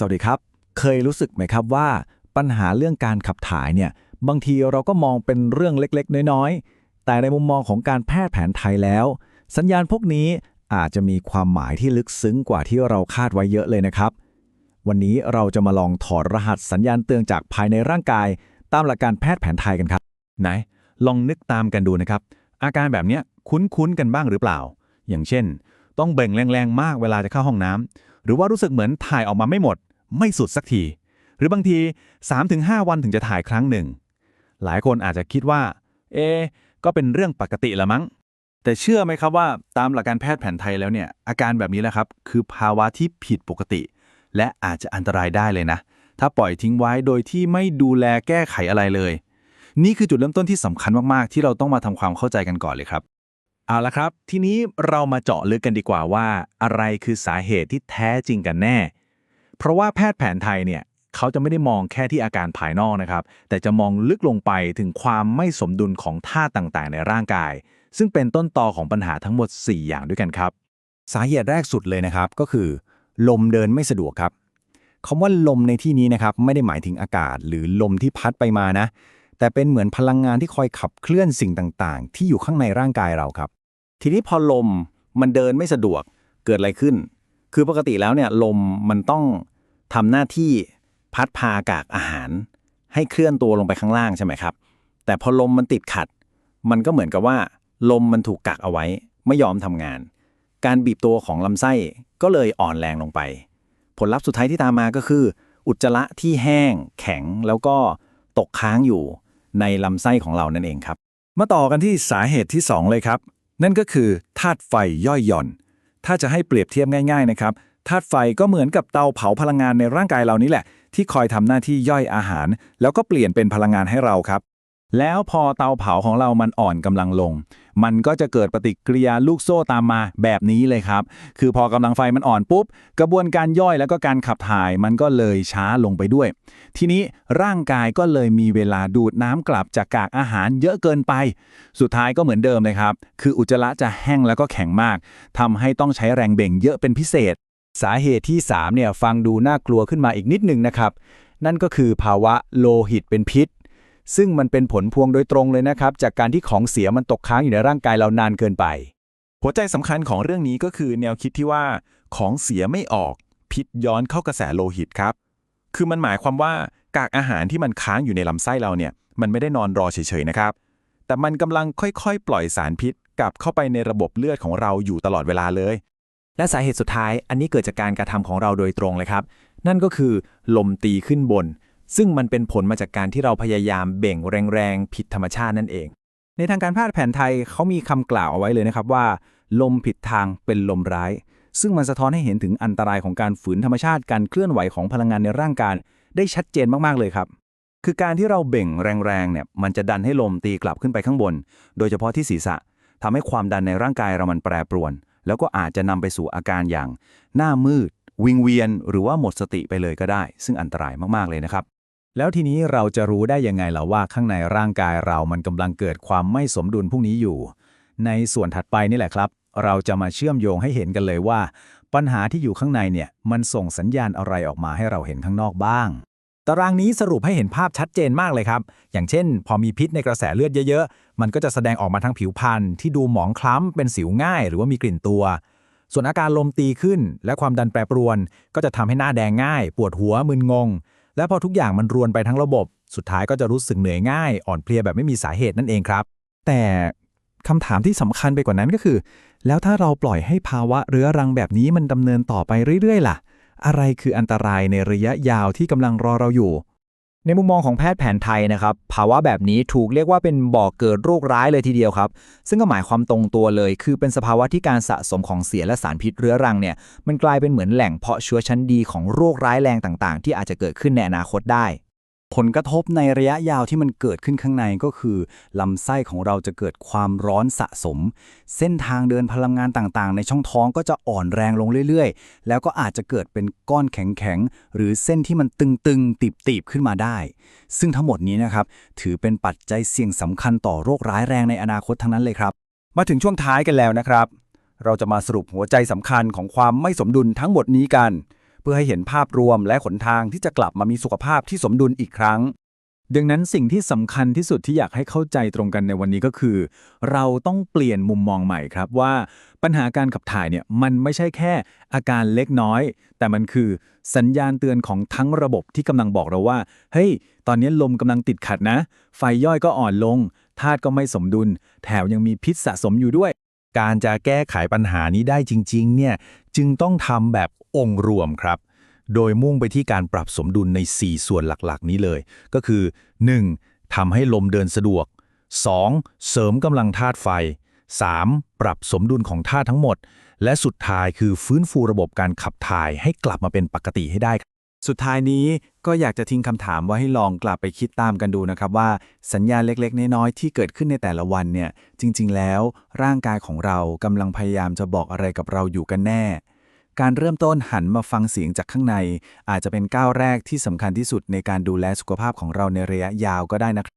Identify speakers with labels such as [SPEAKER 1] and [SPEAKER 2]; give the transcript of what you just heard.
[SPEAKER 1] สวัสดีครับ เคยรู้สึกไหมครับว่าปัญหาเรื่องการขับถ่ายเนี่ยบางทีเราก็มองเป็นเรื่องเล็กๆ น้อยๆ แต่ในมุมมองของการแพทย์แผนไทยแล้ว สัญญาณพวกนี้อาจจะมีความหมายที่ลึกซึ้งกว่าที่เราคาดไว้เยอะเลยนะครับ วันนี้เราจะมาลองถอดรหัสสัญญาณเตือนจากภายในร่างกาย ตามหลักการแพทย์แผนไทยกันครับ
[SPEAKER 2] ไหน ลองนึกตามกันดูนะครับ อาการแบบนี้คุ้นๆกันบ้างหรือเปล่า อย่างเช่น ต้องเบ่งแรงๆมากเวลาจะเข้าห้องน้ำหรือว่ารู้สึกเหมือนถ่ายออกมาไม่หมด ไม่สุดสักที หรือบางที 3-5 วันถึงจะถ่ายครั้งหนึ่ง หลายคนอาจจะคิดว่า เอะก็เป็นเรื่องปกติละมั้ง แต่เชื่อไหมครับว่าตามหลักการแพทย์แผนไทยแล้วเนี่ย อาการแบบนี้แหละครับ คือภาวะที่ผิดปกติ และอาจจะอันตรายได้เลยนะ ถ้าปล่อยทิ้งไว้โดยที่ไม่ดูแลแก้ไขอะไรเลย นี่คือจุดเริ่มต้นที่สำคัญมากๆ ที่เราต้องมาทำความเข้าใจกันก่อนเลยครับเอาละครับ ทีนี้เรามาเจาะลึกกันดีกว่าว่า อะไรคือสาเหตุที่แท้จริงกันแน่ เพราะว่าแพทย์แผนไทยเนี่ยเขาจะไม่ได้มองแค่ที่อาการภายนอกนะครับ แต่จะมองลึกลงไปถึงความไม่สมดุลของท่าตุต่างๆ ในร่างกาย ซึ่งเป็นต้นตอของปัญหาทั้งหมด 4 อย่างด้วยกันครับ
[SPEAKER 1] สาเหตุแรกสุดเลยนะครับก็คือ ลมเดินไม่สะดวกครับคำว่าลมในที่นี้นะครับไม่ได้หมายถึงอากาศ หรือลมที่พัดไปมานะ แต่เป็นเหมือนพลังงานที่คอยขับเคลื่อนสิ่งต่างๆ ที่อยู่ข้างในร่างกายเราครับ ทีนี้พอลมมันเดินไม่สะดวกเกิดอะไรขึ้น คือปกติแล้วเนี่ยลมมันต้อง ทำหน้าที่พัดพาอากาศอาหาร ให้เคลื่อนตัวลงไปข้างล่างใช่ไหมครับ แต่พอลมมันติดขัด มันก็เหมือนกับว่า ลมมันถูกกักเอาไว้ ไม่ยอมทำงาน การบีบตัวของลำไส้ก็เลยอ่อนแรงลงไป ผลลัพธ์สุดท้ายที่ตามมาก็คือ อุจจาระที่แห้ง แข็งแล้วก็ตกค้างอยู่ในลำไส้ของเรานั่นเองครับ
[SPEAKER 2] มาต่อกันที่สาเหตุที่ 2 เลยครับ นั่นก็คือธาตุไฟย่อยหย่อน ถ้าจะให้เปรียบเทียบง่าย ๆนะครับ ธาตุไฟก็เหมือนกับเตาเผาพลังงานในร่างกายเรานี่แหละ ที่คอยทำหน้าที่ย่อยอาหาร แล้วก็เปลี่ยนเป็นพลังงานให้เราครับ แล้วพอเตาเผาของเรามันอ่อนกำลังลง มันก็จะเกิดปฏิกิริยาลูกโซ่ตามมาแบบนี้เลยครับ คือพอกำลังไฟมันอ่อนปุ๊บ กระบวนการย่อยแล้วก็การขับถ่ายมันก็เลยช้าลงไปด้วย ทีนี้ร่างกายก็เลยมีเวลาดูดน้ำกลับจากกากอาหารเยอะเกินไป สุดท้ายก็เหมือนเดิมเลยครับ คืออุจจาระจะแห้งแล้วก็แข็งมากทำให้ต้องใช้แรงเบ่งเยอะเป็นพิเศษ
[SPEAKER 1] สาเหตุที่ 3 เนี่ยฟังดูน่ากลัวขึ้นมาอีกนิดนึงนะครับ นั่นก็คือภาวะโลหิตเป็นพิษ ซึ่งมันเป็นผลพวงโดยตรงเลยนะครับ จากการที่ของเสียมันตกค้างอยู่ในร่างกายเรานานเกินไป
[SPEAKER 2] หัวใจสำคัญของเรื่องนี้ก็คือแนวคิดที่ว่าของเสียไม่ออก พิษย้อนเข้ากระแสโลหิตครับ คือมันหมายความว่ากากอาหารที่มันค้างอยู่ในลำไส้เราเนี่ย มันไม่ได้นอนรอเฉยๆนะครับ แต่มันกำลังค่อยๆ ปล่อยสารพิษกลับเข้าไปในระบบเลือดของเราอยู่ตลอดเวลาเลย
[SPEAKER 1] และสาเหตุสุดท้ายอันนี้เกิดจากการกระทำของเราโดยตรงเลยครับ นั่นก็คือลมตีขึ้นบน ซึ่งมันเป็นผลมาจากการที่เราพยายามเบ่งแรงๆผิดธรรมชาตินั่นเอง ในทางการแพทย์แผนไทยเขามีคำกล่าวเอาไว้เลยนะครับว่า ลมผิดทางเป็นลมร้าย ซึ่งมันสะท้อนให้เห็นถึงอันตรายของการฝืนธรรมชาติการเคลื่อนไหวของพลังงานในร่างกายได้ชัดเจนมากๆเลยครับคือการที่เราเบ่งแรงๆเนี่ยมันจะดันให้ลมตีกลับขึ้นไปข้างบน โดยเฉพาะที่ศีรษะทำให้ความดันในร่างกายเรามันแปรปรวนแล้วก็อาจจะนำไปสู่อาการอย่างหน้ามืด วิงเวียน หรือว่าหมดสติไปเลยก็ได้ ซึ่งอันตรายมากๆเลยนะครับ แล้วทีนี้เราจะรู้ได้ยังไงล่ะว่าข้างในร่างกายเรามันกำลังเกิดความไม่สมดุลพวกนี้อยู่ ในส่วนถัดไปนี่แหละครับ เราจะมาเชื่อมโยงให้เห็นกันเลยว่า ปัญหาที่อยู่ข้างในเนี่ยมันส่งสัญญาณอะไรออกมาให้เราเห็นข้างนอกบ้าง ตารางนี้สรุปให้เห็นภาพชัดเจนมากเลยครับ อย่างเช่น พอมีพิษในกระแสเลือดเยอะๆ มันก็จะแสดงออกมาทางผิวพรรณที่ดูหมองคล้ำ เป็นสิวง่าย หรือว่ามีกลิ่นตัว ส่วนอาการลมตีขึ้น และความดันแปรปรวน ก็จะทำให้หน้าแดงง่าย ปวดหัวมึนงง และพอทุกอย่างมันรวนไปทั้งระบบ สุดท้ายก็จะรู้สึกเหนื่อยง่าย อ่อนเพลียแบบไม่มีสาเหตุนั่นเองครับ แต่คำถามที่สำคัญไปกว่านั้นก็คือ แล้วถ้าเราปล่อยให้ภาวะเรื้อรังแบบนี้มันดำเนินต่อไปเรื่อยๆ ล่ะ อะไรคืออันตรายในระยะยาวที่กำลังรอเราอยู่ ในมุมมองของแพทย์แผนไทยนะครับ ภาวะแบบนี้ถูกเรียกว่าเป็นบ่อกเกิดโรคร้ายเลยทีเดียวครับ ซึ่งก็หมายความตรงตัวเลย คือเป็นสภาวะที่การสะสมของเสียและสารพิษเรื้อรังเนี่ย มันกลายเป็นเหมือนแหล่งเพาะเชื้อชั้นดีของโรคร้ายแรงต่าง ๆ ที่อาจจะเกิดขึ้นในอนาคตได้ ผลกระทบในระยะยาวที่มันเกิดขึ้นข้างในก็คือ ลำไส้ของเราจะเกิดความร้อนสะสม เส้นทางเดินพลังงานต่างๆ ในช่องท้องก็จะอ่อนแรงลงเรื่อยๆ แล้วก็อาจจะเกิดเป็นก้อนแข็งๆ หรือเส้นที่มันตึงๆ ตีบๆ ขึ้นมาได้ ซึ่งทั้งหมดนี้นะครับ ถือเป็นปัจจัยเสี่ยงสำคัญต่อโรคร้ายแรงในอนาคตทั้งนั้นเลยครับ มาถึงช่วงท้ายกันแล้วนะครับ เราจะมาสรุปหัวใจสำคัญของความไม่สมดุลทั้งหมดนี้กัน
[SPEAKER 3] พื่อให้เห็นภาพรวมและหนทางที่จะกลับมามีสุขภาพที่สมดุลอีกครั้ง
[SPEAKER 2] ดังนั้นสิ่งที่สำคัญที่สุดที่อยากให้เข้าใจตรงกันในวันนี้ก็คือ เราต้องเปลี่ยนมุมมองใหม่ครับว่า ปัญหาการขับถ่ายเนี่ยมันไม่ใช่แค่อาการเล็กน้อย แต่มันคือสัญญาณเตือนของทั้งระบบที่กำลังบอกเราว่า เฮ้ย ตอนนี้ลมกำลังติดขัดนะ ไฟย่อยก็อ่อนลงธาตุก็ไม่สมดุล แถวยังมีพิษสะสมอยู่ด้วย
[SPEAKER 4] การจะแก้ไขปัญหานี้ได้จริงๆ เนี่ยจึงต้องทำแบบองค์รวมครับ โดยมุ่งไปที่การปรับสมดุลใน 4 ส่วนหลักๆ นี้เลย ก็คือ 1. ทำให้ลมเดินสะดวก 2. เสริมกำลังธาตุไฟ 3. ปรับสมดุลของธาตุทั้งหมด และสุดท้ายคือฟื้นฟูระบบการขับถ่ายให้กลับมาเป็นปกติให้ได้
[SPEAKER 1] สุดท้ายนี้ก็อยากจะทิ้งคำถามว่าให้ลองกลับไปคิดตามกันดูนะครับว่า สัญญาณเล็กๆ น้อยๆ ที่เกิดขึ้นในแต่ละวันเนี่ย จริง ๆ แล้ว ร่างกายของเรากำลังพยายามจะบอกอะไรกับเราอยู่กันแน่ การเริ่มต้นหันมาฟังเสียงจากข้างใน อาจจะเป็นก้าวแรกที่สำคัญที่สุดในการดูแลสุขภาพของเราในระยะยาวก็ได้นะครับ